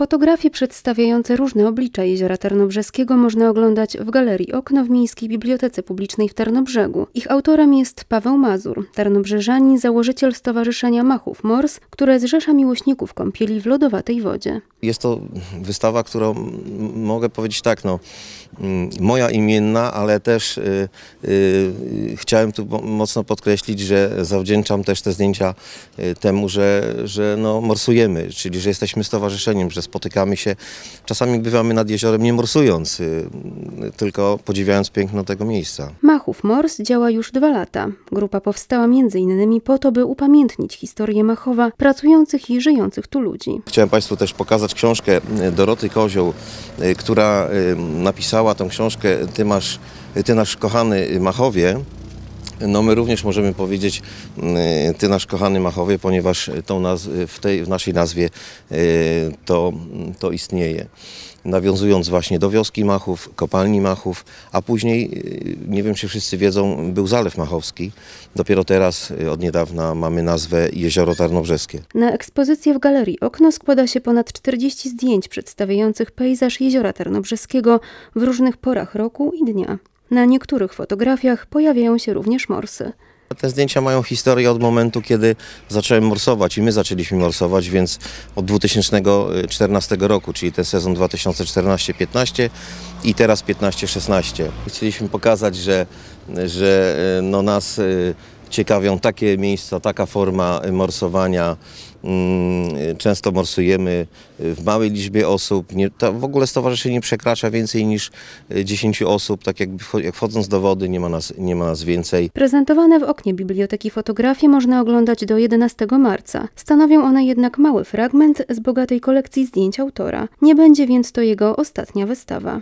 Fotografie przedstawiające różne oblicza jeziora Tarnobrzeskiego można oglądać w Galerii Okno w Miejskiej Bibliotece Publicznej w Tarnobrzegu. Ich autorem jest Paweł Mazur, tarnobrzeżanin, założyciel Stowarzyszenia Machów Mors, które zrzesza miłośników kąpieli w lodowatej wodzie. Jest to wystawa, którą mogę powiedzieć tak, no, mm, moja imienna, ale też y, y, chciałem tu mo- mocno podkreślić, że zawdzięczam też te zdjęcia y, temu, że, że no, morsujemy, czyli że jesteśmy stowarzyszeniem, że spotykamy się. Czasami bywamy nad jeziorem nie morsując, y, y, tylko podziwiając piękno tego miejsca. Machów Mors działa już dwa lata. Grupa powstała m.in. po to, by upamiętnić historię Machowa, pracujących i żyjących tu ludzi. Chciałem Państwu też pokazać książkę e, Doroty Kozioł, y, która y, napisała tą książkę Ty, masz, Ty nasz kochany Machowie. No my również możemy powiedzieć y, Ty nasz kochany Machowie, ponieważ tą naz- w, tej, w naszej nazwie y, to, to istnieje. Nawiązując właśnie do wioski Machów, kopalni Machów, a później, y, nie wiem czy wszyscy wiedzą, był Zalew Machowski. Dopiero teraz od niedawna mamy nazwę Jezioro Tarnobrzeskie. Na ekspozycję w Galerii Okno składa się ponad 40 zdjęć przedstawiających pejzaż jeziora Tarnobrzeskiego w różnych porach roku i dnia. Na niektórych fotografiach pojawiają się również morsy. Te zdjęcia mają historię od momentu, kiedy zacząłem morsować i my zaczęliśmy morsować, więc od 2014 roku, czyli ten sezon 2014-15 i teraz 15-16. Chcieliśmy pokazać, że, że e, no nas e, ciekawią takie miejsca, taka forma morsowania. Często morsujemy w małej liczbie osób. Nie, w ogóle stowarzyszenie nie przekracza więcej niż e, 10 osób. Tak jakby jak wchodząc do wody nie ma nas, nie ma nas więcej. Prezentowane w oknie biblioteki fotografie można oglądać do 11 marca. Stanowią one jednak mały fragment z bogatej kolekcji zdjęć autora. Nie będzie więc to jego ostatnia wystawa.